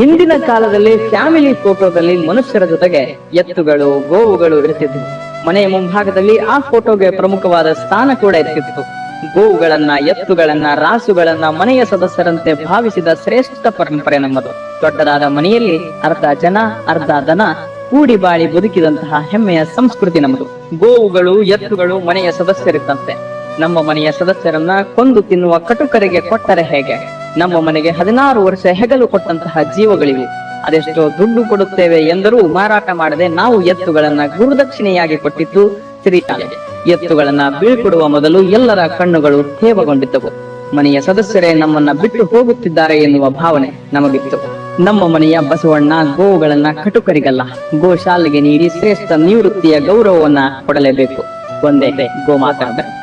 ಹಿಂದಿನ ಕಾಲದಲ್ಲಿ ಫ್ಯಾಮಿಲಿ ಫೋಟೋದಲ್ಲಿ ಮನುಷ್ಯರ ಜೊತೆಗೆ ಎತ್ತುಗಳು, ಗೋವುಗಳು ಇರ್ತಿದ್ವು ಮನೆಯ ಮುಂಭಾಗದಲ್ಲಿ ಆ ಫೋಟೋಗೆ ಪ್ರಮುಖವಾದ ಸ್ಥಾನ ಕೂಡ ಇರ್ತಿತ್ತು ಗೋವುಗಳನ್ನ, ಎತ್ತುಗಳನ್ನ, ರಾಸುಗಳನ್ನ ಮನೆಯ ಸದಸ್ಯರಂತೆ ಭಾವಿಸಿದ ಶ್ರೇಷ್ಠ ಪರಂಪರೆ ನಮ್ಮದು. ದೊಡ್ಡದಾದ ಮನೆಯಲ್ಲಿ ಅರ್ಧ ಜನ, ಅರ್ಧ ದನ, ಕೂಡಿ ಬಾಳಿ ಬದುಕಿದಂತಹ ಹೆಮ್ಮೆಯ ಸಂಸ್ಕೃತಿ ನಮ್ಮದು. ಗೋವುಗಳು, ಎತ್ತುಗಳು ಮನೆಯ ಸದಸ್ಯರಿದ್ದಂತೆ. ನಮ್ಮ ಮನೆಯ ಸದಸ್ಯರನ್ನ ಕೊಂದು ತಿನ್ನುವ ಕಟುಕರಿಗೆ ಕೊಟ್ಟರೆ ಹೇಗೆ? ನಮ್ಮ ಮನೆಗೆ ಹದಿನಾರು ವರ್ಷ ಹೆಗಲು ಕೊಟ್ಟಂತಹ ಜೀವಗಳಿವೆ. ಅದೆಷ್ಟೋ ದುಡ್ಡು ಕೊಡುತ್ತೇವೆ ಎಂದರೂ ಮಾರಾಟ ಮಾಡದೆ ನಾವು ಎತ್ತುಗಳನ್ನ ಗುರುದಕ್ಷಿಣೆಯಾಗಿ ಕೊಟ್ಟಿದ್ದು ಶ್ರೀಶಾಲೆ ಎತ್ತುಗಳನ್ನ ಬೀಳ್ಕೊಡುವ ಮೊದಲು ಎಲ್ಲರ ಕಣ್ಣುಗಳು ತೇವಗೊಂಡಿದ್ದವು ಮನೆಯ ಸದಸ್ಯರೇ ನಮ್ಮನ್ನ ಬಿಟ್ಟು ಹೋಗುತ್ತಿದ್ದಾರೆ ಎನ್ನುವ ಭಾವನೆ ನಮಗಿತ್ತು. ನಮ್ಮ ಮನೆಯ ಬಸವಣ್ಣ ಗೋವುಗಳನ್ನ ಕಟುಕರಿಗಲ್ಲ. ಗೋಶಾಲೆಗೆ ನೀಡಿ ಶ್ರೇಷ್ಠ ನಿವೃತ್ತಿಯ ಗೌರವವನ್ನ ಕೊಡಲೇಬೇಕು. ಒಂದೇ ಗೋಮಾತಾ.